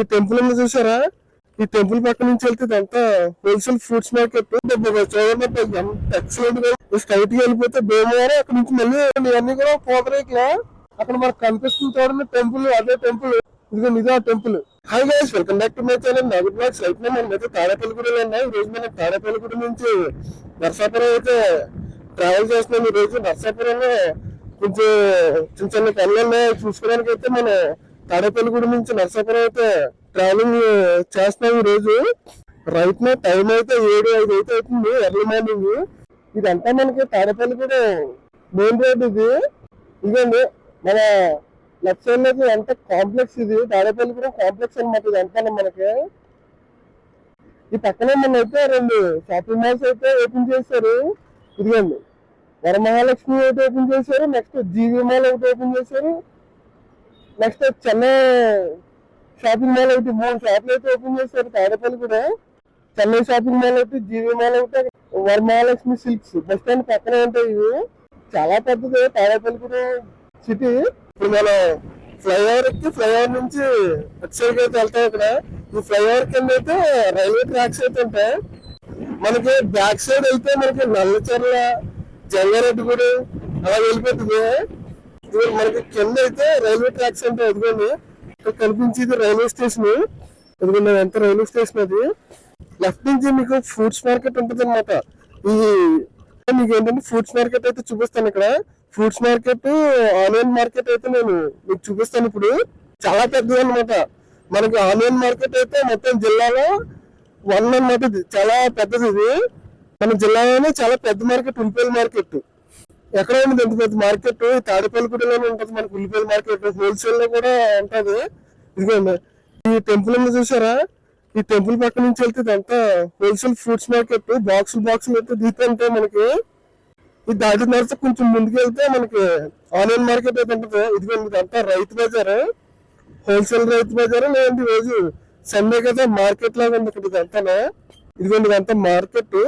ఈ టెంపుల్ ఉంది చూసారా? ఈ టెంపుల్ పక్క నుంచి వెళ్తే ఇదంతా హోల్సేల్ ఫ్రూట్స్ మార్కెట్. చూడండి ఎంత ఎక్సలెంట్గా స్ట్రైట్గా వెళ్ళిపోతే భీమవరం అక్కడ నుంచి మళ్ళీ ఇవన్నీ కూడా పోతరేట్లా అక్కడ మనకు కనిపిస్తుంది చూడండి టెంపుల్ అదే టెంపుల్. ఇదిగో ఇదే ఆ temple. Hi guys welcome back to my channel Nagar blogs right మనం అయితే తాడేపల్లిగూడలో ఉన్నాయి ఈ రోజు మనం తాడేపల్లిగూడ నుంచి నర్సాపురం అయితే ట్రావెల్ చేస్తున్నాం. ఈ రోజు నర్సాపురంలో కొంచెం చిన్న చిన్న పనులు ఉన్నాయి చూసుకోవడానికి అయితే మనం తాడేపల్లిగూడ నుంచి నర్సాపురం అయితే ట్రావెలింగ్ చేస్తున్నాం ఈ రోజు. రైట్ నా టైం అయితే ఏడు ఐదు అయితే అవుతుంది ఎర్లీ మార్నింగ్. ఇదంతా మనకి తాడేపల్లిగూడ మెయిన్ రోడ్ ఇది. ఇదండి మన లెఫ్ట్ సైడ్లో ఎంత కాంప్లెక్స్ ఇది? తాడేపల్లిగూడెం కాంప్లెక్స్ అనమాట ఇదంతా మనకి. ఈ పక్కనే మన అయితే రెండు షాపింగ్ మాల్స్ అయితే ఓపెన్ చేశారు. ఇదిగోండి. వరమహాలక్ష్మి ఒకటి ఓపెన్ చేశారు. నెక్స్ట్ జీవి మాల్ ఒకటి ఓపెన్ చేశారు. నెక్స్ట్ చెన్నై షాపింగ్ మాల్ ఒకటి మూడు షాపులు అయితే ఓపెన్ చేశారు. తాడేపల్లి కూడా. చెన్నై షాపింగ్ మాల్ ఒకటి జీవి మాల్ ఒకటి వరమహాలక్ష్మి సిల్క్స్. బస్ స్టాండ్ పక్కనే ఉంటాయి ఇవి. చాలా పెద్దది. తాడేపల్లి కూడా సిటీ. ఇప్పుడు మనం ఫ్లైఓవర్ ఎక్కి ఫ్లైఓవర్ నుంచి అటు అయితే వెళ్తాం ఇక్కడ. ఈ ఫ్లైఓవర్ కింద అయితే రైల్వే ట్రాక్స్ అయితే ఉంటాయి. మనకి బ్యాక్ సైడ్ వెళ్తే మనకి నల్లచర్ల జంగారెడ్డిగూడి అలా వెళ్ళిపోతుంది. మనకి కింద అయితే రైల్వే ట్రాక్స్ అంటే ఎదుగుంది ఇక్కడ కనిపించేది రైల్వే స్టేషన్. ఎదుగుంది ఎంత రైల్వే స్టేషన్ అది? లెఫ్ట్ నుంచి మీకు ఫ్రూట్స్ మార్కెట్ ఉంటుంది అనమాట ఈ మీకు ఏంటంటే ఫ్రూట్స్ మార్కెట్ అయితే చూపిస్తాను ఇక్కడ. ఫ్రూట్స్ మార్కెట్ ఆనియన్ మార్కెట్ అయితే నేను మీకు చూపిస్తాను ఇప్పుడు. చాలా పెద్దది అనమాట మనకి ఆనియన్ మార్కెట్ అయితే మొత్తం జిల్లాలో వన్ అన్నమాట ఇది. చాలా పెద్దది ఇది. మన జిల్లాలోనే చాలా పెద్ద మార్కెట్ ఉల్లిపాయల మార్కెట్. ఎక్కడ ఉంది పెద్ద మార్కెట్ తాడేపల్లిగూడలోనే ఉంటుంది మనకి ఉల్లిపాయల మార్కెట్. హోల్సేల్లో కూడా ఉంటది. ఇదిగోండి ఈ టెంపుల్ ఉంది చూసారా? ఈ టెంపుల్ పక్క నుంచి వెళ్తే ఇదంతా హోల్సేల్ ఫ్రూట్స్ మార్కెట్. బాక్సులు బాక్సులు అయితే దీపంటే మనకి ఇది దాటి నడిచి కొంచెం ముందుకు వెళ్తే మనకి ఆన్లైన్ మార్కెట్ అయితే ఉంటుంది. ఇదిగోండి ఇదంతా రైతు బజార్. హోల్సేల్ రైతు బజార్ లేదంటే రోజు సండే కదా మార్కెట్ లాగా ఉంది ఇక్కడ ఇదంతా ఇదిగోండి ఇదంతా మార్కెట్.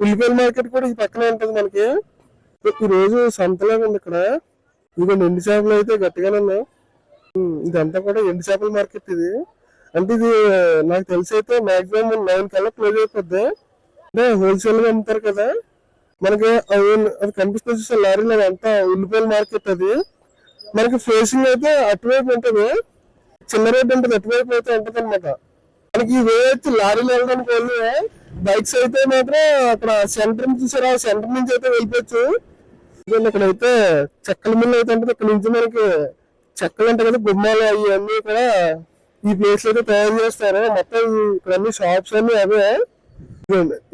ఉల్లిపాయల మార్కెట్ కూడా ఈ పక్కనే ఉంటుంది మనకి. ఈ రోజు సంతలాగా ఉంది ఇక్కడ. ఇక ఎండు చేపలు అయితే గట్టిగానే ఉన్నాయి. ఇదంతా కూడా ఎండు చేపల మార్కెట్ ఇది. అంటే ఇది నాకు తెలిసి అయితే మాక్సిమం నైన్ కల్లా క్లోజ్ అయిపోద్ది. అంటే హోల్సేల్గా అమ్ముతారు కదా. మనకి అవి- అది కనిపిస్తుంది చూసే లారీలో అంతా ఉల్లిపాయల మార్కెట్ అది. మనకి ఫేసింగ్ అయితే అటువైపు ఉంటుంది. చిన్న రోడ్డు ఉంటుంది అటువైపు అయితే ఉంటుంది అనమాట మనకి ఈ లారీలు వెళ్ళడానికి వెళ్ళి బైక్స్ అయితే మాత్రం అక్కడ సెంటర్ నుంచి చూసారా? సెంటర్ నుంచి అయితే వెళ్ళిపోవచ్చు. ఇదిగోండి ఇక్కడ అయితే చెక్కల మిల్లు అయితే అంటే ఇక్కడ నుంచి మనకి చెక్కలు అంటే కదా గుమ్మాలు అవన్నీ ఇక్కడ కూడా ఈ ప్లేస్ అయితే తయారు చేస్తారు. మొత్తం ఇక్కడ అన్ని షాప్స్ అన్ని అవే.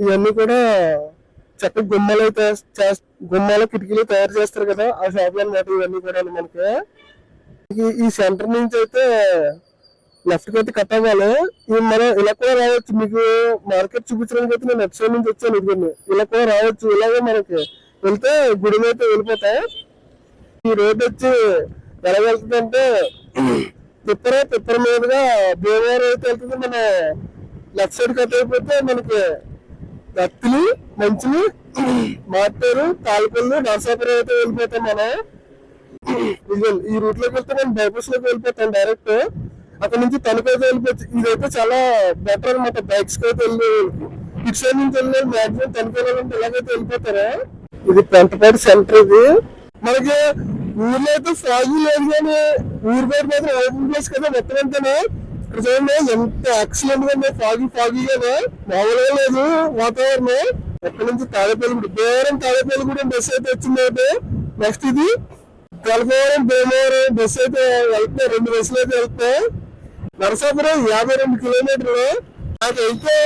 ఇవన్నీ కూడా చెక్క గుమ్మాలు అయితే గుమ్మాల కిటికీలు తయారు చేస్తారు కదా ఆ షాపులు అన్నమాట ఇవన్నీ కూడా మనకి. ఈ- సెంటర్ నుంచి అయితే లెఫ్ట్కి అయితే కట్ అవ్వాలి. మనం ఇలా కూడా రావచ్చు. మీకు మార్కెట్ చూపించడానికి అయితే నేను లెఫ్ట్ సైడ్ నుంచి వచ్చాను ఇది ఇలా కూడా రావచ్చు. ఇలాగే మనకి వెళ్తే గుడి అయితే వెళ్ళిపోతాయి? ఈ రోడ్ వచ్చి ఎలా వెళ్తుందంటే తిప్పర తిప్పర మీదుగా భీమవరం అయితే వెళ్తుంది మన లెఫ్ట్ సైడ్ కట్ అయిపోతే మనకి దత్తులు మంచులు మార్టూరు తాలపల్లి నరసాపురం అయితే వెళ్ళిపోతాం మనం. ఈ రూట్లోకి వెళ్తే మనం బైపాస్లోకి వెళ్ళిపోతాం డైరెక్ట్. అక్కడ నుంచి తణుకు అయితే వెళ్ళిపోవచ్చు. ఇదైతే చాలా బెటర్ అనమాట బైక్స్కి అయితే వెళ్ళి ఇటు సైడ్ నుంచి వెళ్ళి మాక్సిమం తణుకు వెళ్ళాలంటే ఇలాగైతే వెళ్ళిపోతారా? ఇది పెంటపాటి సెంటర్ ఇది. మనకి ఊర్లో అయితే ఫాగి లేదు కానీ ఊరి పేరు మాత్రం ఓపెన్ ప్లేస్ కదా మొత్తం అంతేనే. ఇక్కడ చూడండి ఎంత ఎక్సలెంట్గా ఉంది. ఫాగి ఫాగి కదా మామూలుగా లేదు వాతావరణం. ఎక్కడి నుంచి తాడేపల్లి బేరం తాడేపల్లి కూడా బస్ అయితే వచ్చింది అయితే. నెక్స్ట్ ఇది తెలపవరం భీమవరం బస్సు అయితే వెళ్తున్నాయి. రెండు బస్సులు అయితే వెళ్తాయి నరసాపురం యాభై రెండు కిలోమీటర్లు నాకైతే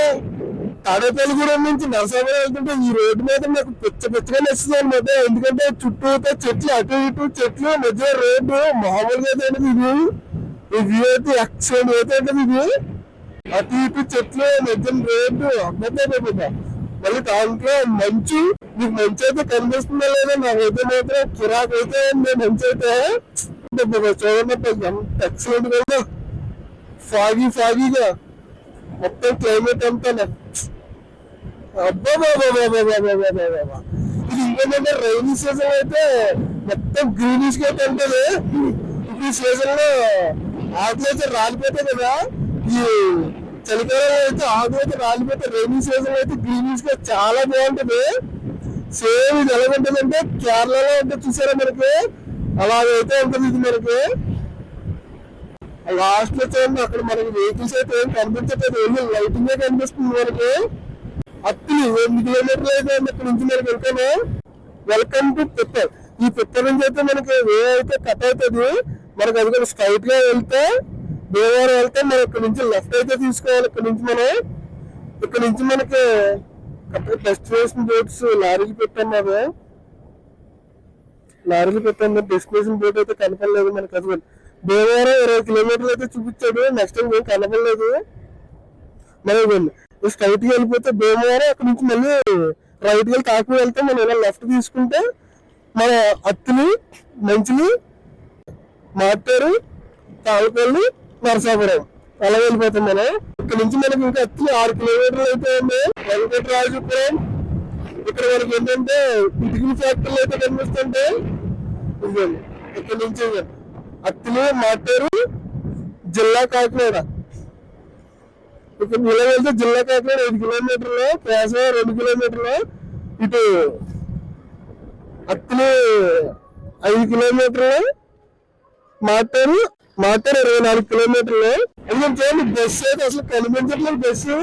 తాడేపల్లిగూడెం నుంచి నరసాపురం వెళ్తుంటే ఈ రోడ్డు మీద నాకు పిచ్చ పిచ్చగా నచ్చింది అనమాట ఎందుకంటే చుట్టూతో చెట్లు అటు ఇటు చెట్లు మధ్య రోడ్డు మామూలుగా అయితే ఇది? ఇది అయితే ఎక్సలెంట్ అయితే ఇది? అటు ఇటు చెట్లు మధ్య రోడ్డు. అమ్మతే మళ్ళీ దాంట్లో మంచు. నీకు మంచి అయితే కనిపిస్తుందా లేదా? నాకైతే మాత్రం కిరాక్ అయితే ఉంది. మంచి అయితే చూడండి ఎంత ఎక్సలెంట్ కదా ఫాగీ ఫాగీగా మొత్తం క్లైమేట్ అంతా ఇది ఇంకేంటంటే రైనీ సీజన్ అయితే మొత్తం గ్రీనిష్గా అయితే ఉంటుంది. ఇప్పుడు ఈ సీజన్లో ఆకులు అయితే రాలిపోతాయి కదా. ఈ చలికాలంలో అయితే ఆకులు అయితే రాలిపోతే రైనీ సీజన్ అయితే గ్రీనిష్గా చాలా బాగుంటది. సేమ్ ఇది ఎలా ఉంటుందంటే కేరళలో అంటే చూసారా మనకి? అలాగైతే ఉంటుంది ఇది మనకి. లాస్ట్లో చూడండి అక్కడ మనకి వెహికల్స్ అయితే ఏం కనిపించట్లేదు. ఓన్లీ లైటింగ్ కనిపిస్తుంది మనకి. అత్తిలి ఎనిమిది కిలోమీటర్లు అయితే ఇక్కడ నుంచి మనకి వెళ్తాను వెల్కమ్ టు పిప్పర్ ఈ పిప్పర్ నుంచి అయితే మనకి వే అయితే కట్ అవుతుంది మనకి అది కూడా స్ట్రైట్గా వెళ్తే భీమవరం వెళ్తే మనం ఇక్కడ నుంచి లెఫ్ట్ అయితే తీసుకోవాలి. ఇక్కడ నుంచి మనం ఇక్కడ నుంచి మనకి డెస్టినేషన్ బోట్స్ లారీలు పెట్టాము లారీలు పెట్టాను డెస్టినేషన్ బోట్ అయితే కనపడలేదు మనకి అది భీమవరం ఇరవై కిలోమీటర్లు అయితే చూపించాడు. నెక్స్ట్ టైం ఏం కనపడలేదు. మరి స్ట్రైట్గా వెళ్ళిపోతే భీమవరం అక్కడ నుంచి మళ్ళీ రైట్గా కాకి వెళ్తే మనం ఇలా లెఫ్ట్ తీసుకుంటే మన అత్తిని మంచిని మాట్లారు తాళపల్లి నరసాపురం. అలా వెళ్ళిపోతాం మనం. ఇక్కడ నుంచి మనకి ఇంకా అత్తి ఆరు కిలోమీటర్లు అయితే ఉంది వెంకటరాజపురం. ఇక్కడ మనకి ఏంటంటే ఇటుకుల ఫ్యాక్టరీలు అయితే కనిపిస్తుంటే ఇక్కడ నుంచి అత్తిని మాట్లారు జిల్లా కాకినాడ. ఇక్కడ ఇలా వెళ్తే జిల్లా కాకినాడ ఐదు కిలోమీటర్లు కేశవ రెండు కిలోమీటర్లు. ఇటు అత్తిని ఐదు కిలోమీటర్లు మాటారు మాటారు ఇరవై నాలుగు కిలోమీటర్లు. అది చూడండి బస్సు అయితే అసలు కనిపించట్లేదు బస్సు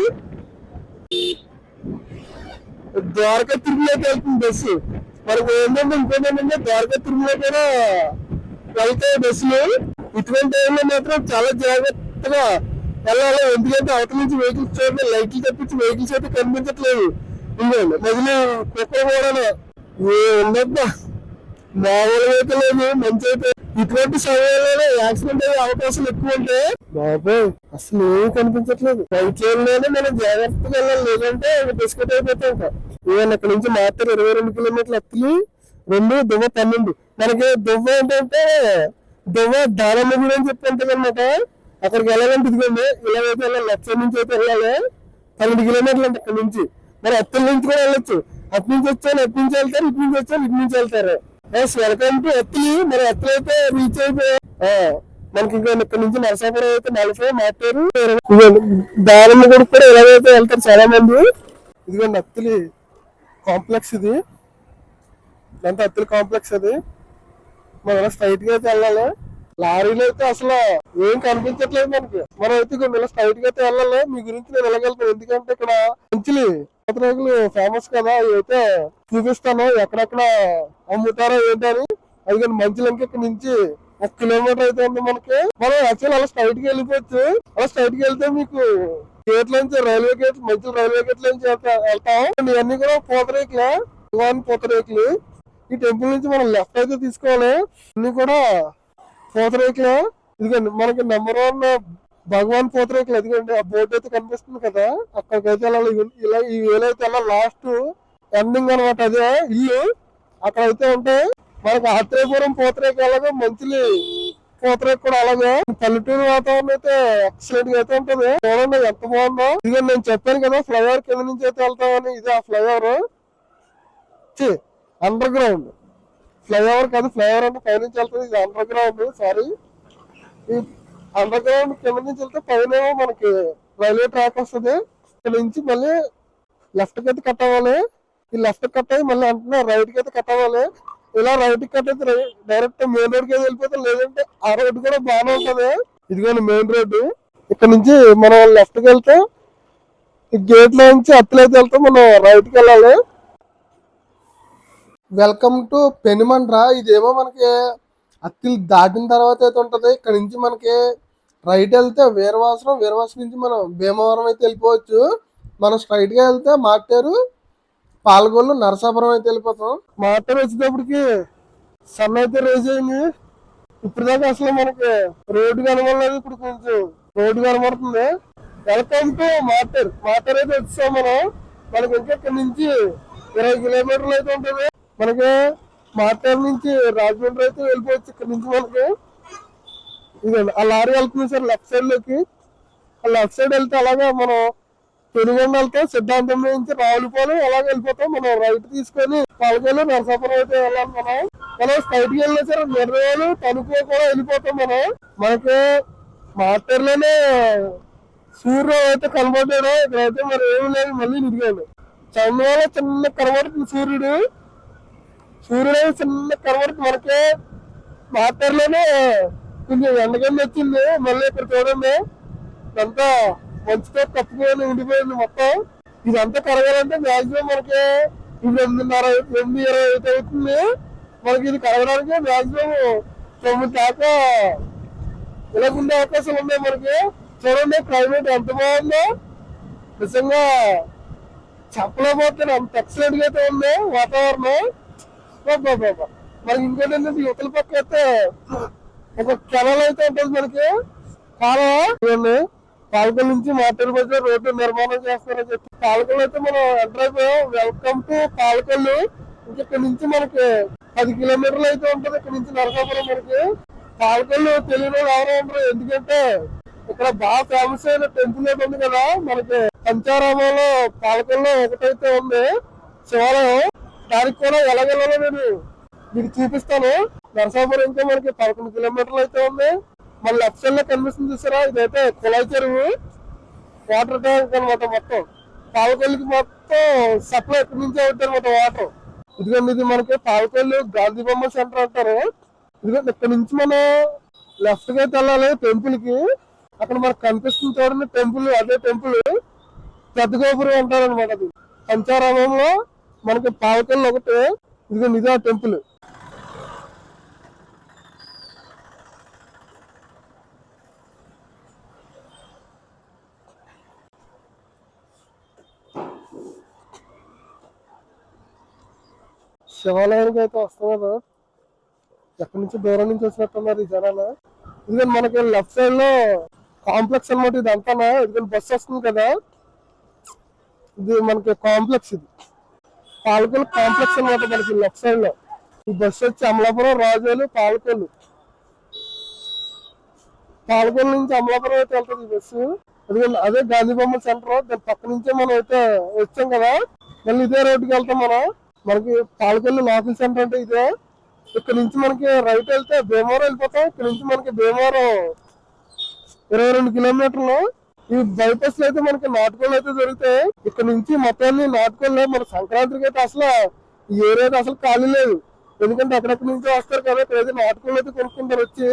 ద్వారకా తిరుమలకి వెళ్తుంది బస్సు మనకు ఏంటంటే ఇంకోటి ఏంటంటే ద్వారకా తిరుమల కూడా వెళ్తాయి బస్సులు ఇటువంటి టైంలో మాత్రం చాలా జాగ్రత్తగా వెళ్ళాలి? ఎందుకంటే అవతల నుంచి వెహికల్స్ చూడండి లైట్లు తప్పించి వెహికల్స్ అయితే కనిపించట్లేదు. ఇదిగోండి మధ్యలో కుక్కలు కూడా ఏ ఉండద్దా మామూలుగా అయితే లేదు మంచి అయితే. ఇటువంటి సమయంలోనే యాక్సిడెంట్ అయ్యే అవకాశాలు ఎక్కువ ఉంటే బాబాయ్ అసలు ఏమీ కనిపించట్లేదు. బైక్లోనే మనం జాగ్రత్తగా వెళ్ళాలి లేదంటే బిస్కెట్ అయిపోతాం ఇంకా. ఈవెన్ ఇక్కడ నుంచి మాత్రం ఇరవై రెండు కిలోమీటర్లు ఎత్తులు రెండు దువ్వ పన్నెండు. మనకి దువ్వ ఏంటంటే దువ్వ దానమ్మ గుడి అని చెప్పి ఉంటుంది అనమాట అక్కడికి వెళ్ళాలంటే ఇదిగోండి ఇలాగైతే వెళ్ళాలి లక్ష నుంచి అయితే వెళ్ళాలి? పన్నెండు కిలోమీటర్లు అంటే అక్కడ నుంచి. మరి అత్తల నుంచి కూడా వెళ్ళొచ్చు. అటు నుంచి వచ్చాను అటు నుంచి వెళ్తారు ఇటు నుంచి వచ్చాను ఇటు నుంచి వెళ్తారు. వెల్కమ్ టు ఎత్తులు మరి ఎత్తులు అయితే రీచ్ అయిపోయాయి. మనకి ఇంకా ఇక్కడ నుంచి నరసాపురం అయితే నలభై మాట్లారు దానమ్మ గుడి కూడా ఇలాగైతే వెళ్తారు చాలా మంది ఇదిగోండి అత్తలి కాంప్లెక్స్ ఇది. ఇదంతా అత్తుల కాంప్లెక్స్ అది. మనం స్ట్రైట్గా అయితే వెళ్ళాలి? లారీలో అయితే అసలు ఏం కనిపించట్లేదు మనకి. మనం అయితే కొన్ని స్ట్రైట్గా అయితే వెళ్ళాలి. మీ గురించి నేను వెళ్ళగలుగుతాను ఎందుకంటే ఇక్కడ మంచిలి రేగులు ఫేమస్ కదా. అవి అయితే చూపిస్తాను. ఎక్కడెక్కడ అమ్ముతారో ఏంటని అది కానీ మంచిలంకి ఇక్కడ నుంచి ఒక కిలోమీటర్ అయితే ఉంది మనకి. మనం యాక్చువల్ అలా స్ట్రైట్గా వెళ్ళిపోవచ్చు. అలా స్ట్రైట్కి వెళ్తే మీకు గేట్ నుంచి రైల్వే గేట్ మంచి రైల్వే గేట్ నుంచి వెళ్తా- వెళ్తాం. ఇవన్నీ కూడా పూతరేకులే. భగవాన్ పూతరేకులు. ఈ టెంపుల్ నుంచి మనం లెఫ్ట్ అయితే తీసుకోవాలి. అన్ని కూడా పూతరేకులే? ఇదిగోండి మనకి నెంబర్ వన్ భగవాన్ పూతరేకులు. ఎదిగండి ఆ బోర్డు అయితే కనిపిస్తుంది కదా? అక్కడికైతే వెళ్ళాలి. ఇలా ఈ వేలైతే వెళ్ళాలి లాస్ట్ ఎండింగ్ అనమాట అదే ఇల్లు. అక్కడ అయితే ఉంటాయి మనకు ఆత్రేయపురం పూతరేకు అలాగే మంచిలి పూతరేకు కూడా అలాగే. పల్లెటూరు వాతావరణం అయితే ఎక్సలెంట్గా అయితే ఉంటది. చూడండి ఎంత బాగుందో. ఇదిగో నేను చెప్పాను కదా ఫ్లైఓవర్ కింద నుంచి అయితే వెళ్తామని. ఇది ఆ ఫ్లైఓవర్ అండర్ గ్రౌండ్ ఫ్లైఓవర్ కాదు ఫ్లైఓవర్ అంటే పైనుంచి వెళ్తుంది ఇది అండర్ గ్రౌండ్ సారీ ఈ అండర్ గ్రౌండ్ కింద నుంచి వెళ్తే పైన మనకి రైల్వే ట్రాక్ వస్తుంది. ఇక్కడ నుంచి మళ్ళీ లెఫ్ట్కి అయితే కట్ అవ్వాలి. ఈ లెఫ్ట్ కట్ అయ్యి మళ్ళీ అంటున్నా రైట్కి అయితే కట్ అవ్వాలి. ఇలా రైట్కి కట్ అయితే డైరెక్ట్ మెయిన్ రోడ్కి అయితే వెళ్ళిపోతే లేదంటే ఆ రోడ్ కూడా బాగానే ఉంటుంది. ఇదిగోండి మెయిన్ రోడ్డు ఇక్కడ నుంచి మనం లెఫ్ట్కి వెళ్తే ఈ గేట్లో నుంచి అత్తులైతే వెళ్తే మనం రైట్కి వెళ్ళాలి. వెల్కమ్ టు పెనుమండ్ర ఇదేమో మనకి అత్తిల్ దాటిన తర్వాత అయితే ఉంటుంది. ఇక్కడ నుంచి మనకి రైట్ వెళ్తే వీరవాసరం వీరవాసరం నుంచి మనం భీమవరం అయితే వెళ్ళిపోవచ్చు. మనం స్ట్రైట్గా వెళ్తే మాటేరు పాలగొల్లు నరసాపురం అయితే వెళ్ళిపోతాం. మాటేరు వచ్చేటప్పటికి సన్ అయితే రేజ్ అయింది. ఇప్పుడు దాకా అసలు మనకి రోడ్డు కనబడలేదు ఇప్పుడు కొంచెం. రోడ్డు కనబడుతుంది వెల్కమ్ టు మాటేరు. మాటేరు అయితే వచ్చాం మనం. మనకి ఇంకా ఇక్కడ నుంచి ఇరవై కిలోమీటర్లు అయితే ఉంటుంది. మనకి మార్టార్ నుంచి రాజమండ్రి అయితే వెళ్ళిపోవచ్చు ఇక్కడ నుంచి మనకి. ఇదండి. ఆ లారీ వెళ్తుంది సార్ లెఫ్ట్ సైడ్లోకి. ఆ లెఫ్ట్ సైడ్ వెళ్తే అలాగే మనం పెనుగొండ వెళ్తే సిద్ధాంతం నుంచి రావులపాలెం అలాగే వెళ్ళిపోతాం. మనం రైట్ తీసుకొని పాలకొల్లు నరసాపురం అయితే వెళ్ళాలి మనం. మనం స్ట్రైట్కి వెళ్ళినా సరే నిర్ణయాలు తణుకు కూడా వెళ్ళిపోతాం మనం. మనకి మార్టర్లోనే సూర్యుడు అయితే కనబడ్డాడు. ఇక్కడైతే మరి ఏమి లేదు. మళ్ళీ నిడిగాడు చంద్రవాళ్ళ చిన్న కనబడుతుంది సూర్యుడు. సూర్యుడు చిన్న కనబడుతుంది మనకే మాట్లాడలోనే కొంచెం ఎండగండి వచ్చింది మళ్ళీ ఇక్కడ చూడండి. ఇదంతా మంచుతో కప్పుకొని ఉండిపోయింది మొత్తం. ఇదంతా కరగాలంటే మాక్సిమం మనకి ఇప్పుడు ఎనిమిదిన్నర ఎనిమిది ఇరవై ఐదు అవుతుంది. మనకి ఇది కరగడానికి మాక్సిమం తొమ్మిది దాకా ఇలా ఉండే అవకాశాలు ఉన్నాయి మనకి. చూడండి క్లైమేట్ ఎంత బాగుందో. నిజంగా చెప్పలేకపోతే అంత ఎక్సలెంట్గా అయితే ఉంది వాతావరణం. మరి బాబా మనకి ఇంకోటి ఏంటంటే యువతల పక్క అయితే ఒక కెనల్ అయితే ఉంటుంది మనకి. కాలువ చూడండి నుంచి మాటల మధ్య రోడ్డు నిర్మాణం చేస్తారని చెప్పి. పాలకొల్లు అయితే మనం ఎంటర్ అయిపోయాం. Welcome to Palakollu. ఇక్కడ నుంచి మనకి పది కిలోమీటర్లు అయితే ఉంటుంది ఇక్కడ నుంచి నరసాపురం మనకి. పాలకొల్లు తెలియని వాళ్ళు ఎవరో ఉండరు. ఎందుకంటే ఇక్కడ బాగా ఫేమస్ అయిన టెంపుల్ అయితే ఉంది కదా. మనకి పంచారామంలో పాలకొల్లో ఒకటైతే ఉంది. శివాలయం. దానికి కూడా ఎలాగెళ్ళాలో నేను. మీకు చూపిస్తాను. నరసాపురం ఇంకా మనకి పదకొండు కిలోమీటర్లు అయితే ఉంది. మన లెఫ్ట్ సైడ్లో కనిపిస్తుంది చూసారా? ఇదైతే కుళాయి చెరువు. వాటర్ ట్యాంక్ అనమాట మొత్తం. పాలకొల్లికి మొత్తం సప్లై ఎక్కడి నుంచే అవుతాయి అనమాట వాటర్. ఇదిగోండి ఇది మనకి పాలకొల్లు గాంధీ బొమ్మ సెంటర్ అంటారు. ఇదిగోండి ఇక్కడ నుంచి మనం లెఫ్ట్కి వెళ్ళాలి టెంపుల్కి. అక్కడ మనకు కనిపిస్తుంది చూడండి టెంపుల్ అదే టెంపుల్. పెద్ద గోపురం అంటారు అనమాట అది. పంచారామంలో మనకి పాలకొల్లు ఒకటి ఇది నిజా టెంపుల్. శివాలయానికి అయితే వస్తున్నారు ఎక్కడి నుంచి దూరం నుంచి వచ్చినట్టున్నారు ఈ జనాలు. ఇది మనకి లెఫ్ట్ సైడ్లో కాంప్లెక్స్ అనమాట ఇది అంతా ఇదిగోండి బస్సు వస్తుంది కదా. ఇది మనకి కాంప్లెక్స్ ఇది. పాలకొల్లు కాంప్లెక్స్ అనమాట మనకి లెఫ్ట్ సైడ్లో. ఈ బస్సు వచ్చి అమలాపురం రాజోలు పాలకొల్లు. పాలకొల్లు నుంచి అమలాపురం అయితే వెళ్తుంది ఈ బస్సు అదిగోండి అదే గాంధీ బొమ్మ సెంటర్ దాని పక్క నుంచే మనం అయితే వచ్చాం కదా. మళ్ళీ ఇదే రోడ్డుకి వెళ్తాం మనం. మనకి పాలకొల్లు లోకల్ సెంటర్ అంటే ఇదే. ఇక్కడ నుంచి మనకి రైట్ వెళ్తే భీమవరం వెళ్ళిపోతాం. ఇక్కడ నుంచి మనకి భీమవరం ఇరవై రెండు కిలోమీటర్లు. ఈ బైపాస్లో అయితే మనకి నాటుకోళ్ళు అయితే దొరుకుతాయి. ఇక్కడ నుంచి మొత్తాన్ని నాటుకోళ్ళు మన సంక్రాంతికి అయితే అసలు ఈ ఏరియా అయితే అసలు ఖాళీ లేదు. ఎందుకంటే అక్కడక్కడి నుంచి వస్తారు కదా ఇక్కడ నాటుకోళ్ళు అయితే కొనుక్కుంటారు వచ్చి.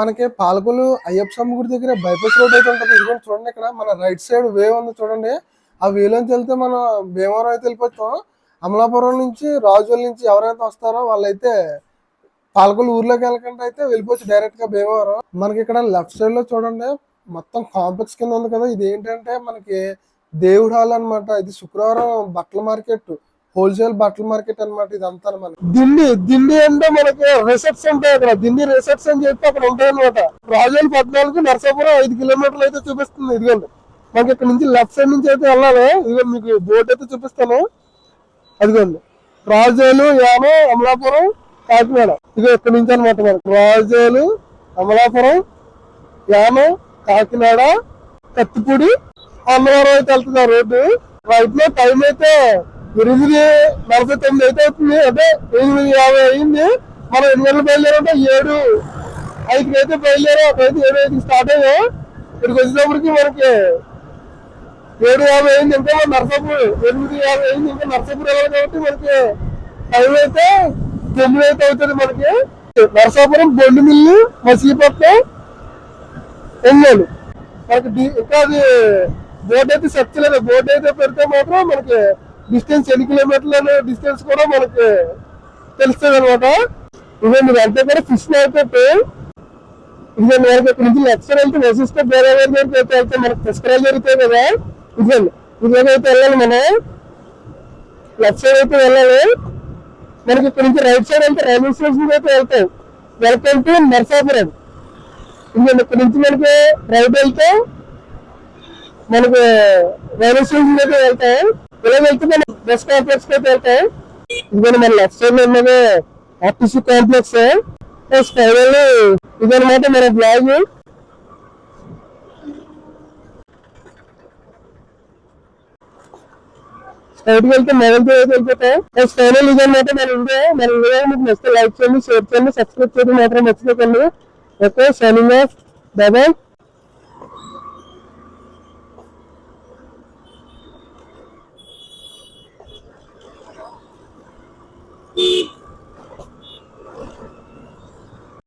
మనకి పాలకొల్లు అయ్యప్ప స్వామి గుడి దగ్గర బైపాస్ రోడ్ అయితే ఉంటుంది. ఇదిగోండి చూడండి ఇక్కడ మన రైట్ సైడ్ వే ఉంది చూడండి. ఆ వేలోంచి వెళ్తే మనం భీమవరం అయితే వెళ్ళిపోతాం. అమలాపురం నుంచి రాజుల నుంచి ఎవరైతే వస్తారో వాళ్ళైతే పాలకొల్లు ఊర్లోకి వెళ్ళకుండా అయితే వెళ్ళిపోవచ్చు డైరెక్ట్గా భీమవరం. మనకి ఇక్కడ లెఫ్ట్ సైడ్లో చూడండి. మొత్తం కాంప్లెక్స్ కింద ఉంది కదా ఇది ఏంటంటే మనకి దేవుడు హాల్ అన్నమాట. ఇది శుక్రవారం బట్టల మార్కెట్ హోల్సేల్ బట్టల మార్కెట్ అన్నమాట ఇదంతా మనకి దిండి దిండి అంటే మనకి రిసెప్ట్స్ ఉంటాయి అక్కడ. దిండి రిసెప్ట్స్ అని చెప్పి అక్కడ ఉంటాయి అనమాట రాజోలు పద్నాలుగు నరసాపురం ఐదు కిలోమీటర్లు అయితే చూపిస్తుంది. ఇదిగోండి. మనకి ఇక్కడ నుంచి లెఫ్ట్ సైడ్ నుంచి అయితే వెళ్ళాలి. ఇదిగో మీకు బోర్డు అయితే చూపిస్తాను. అదిగోండి. రాజోలు యానం అమలాపురం కాకినాడ. ఇదిగో ఇక్కడ నుంచి అనమాట మనకి. రాజోలు అమలాపురం యానం కాకినాడ కత్తిపూడి అన్నవరం అయితే వెళ్తుంది ఆ రోడ్డు. రైట్లో టైం అయితే ఎనిమిది నలభై తొమ్మిది అయితే అవుతుంది. అంటే ఎనిమిది యాభై అయింది. మనం ఎన్ని గంటలు బయలుదేరంటే ఏడు ఐదుకి అయితే బయలుదేరా. అక్కడైతే ఏడు ఐదుకి స్టార్ట్ అయ్యాం. ఇక్కడికి వచ్చేటప్పటికి మనకి ఏడు యాభై అయింది. ఇంకా మన ఎనిమిది యాభై అయింది. ఇంకా నర్సాపూర్ వెళ్ళాలి కాబట్టి మనకి టైం అయితే తొమ్మిది అయితే అవుతుంది మనకి. నరసాపురం బొండిమిల్లి మచిలీపట్నం ఒంగోలు మనకి ఇంకా అది బోర్డు అయితే సెట్ చేయలేదు. బోర్డు అయితే పెడితే మాత్రం మనకి డిస్టెన్స్ ఎన్ని కిలోమీటర్లు అనే డిస్టెన్స్ కూడా మనకి తెలుస్తుంది అనమాట ఇవన్నీ వెళ్తే కూడా ఫిష్ మార్కెట్. ఇదిగోండి మనకి ఇక్కడ నుంచి లెఫ్ట్ సైడ్ వెళ్తే వశిష్ట గోదావరి దగ్గరికి అయితే వెళ్తే మనకి పుష్కరాలు జరుగుతాయి కదా. ఇదిగోండి. ఇదిగోకి వెళ్ళాలి మనం. లెఫ్ట్ సైడ్ అయితే వెళ్ళాలి. మనకి ఇక్కడ నుంచి రైట్ సైడ్ వెళ్తే రైల్వే స్టేషన్ అయితే వెళ్తాం. Welcome to Narsapuram. ఇంకొక ఇక్కడ నుంచి మనకి రైట్ వెళ్తే మనకు రైల్వే స్టేషన్ అయితే వెళ్తాయి. ఇలా వెళ్తే మనం బస్ కాంప్లెక్స్ అయితే వెళ్తాయి. ఇదిగోండి మన లెఫ్ట్ సైడ్లో ఉన్నది ఆర్టీసీ కాంప్లెక్స్. ప్లస్ ఫైనల్ ఇదనమాట మన బ్లాగ్. స్ట్రైట్ వెళ్తే మొదటి వెళ్ళిపోతాయి. ప్లస్ ఫైనల్ ఇదనమాట మన ఇండియా. మన ఇండియా మీకు నచ్చితే లైక్ చేయండి షేర్ చేయండి సబ్స్క్రైబ్ చేయడం మాత్రం మర్చిపోకండి. Okay, signing off. Bye bye.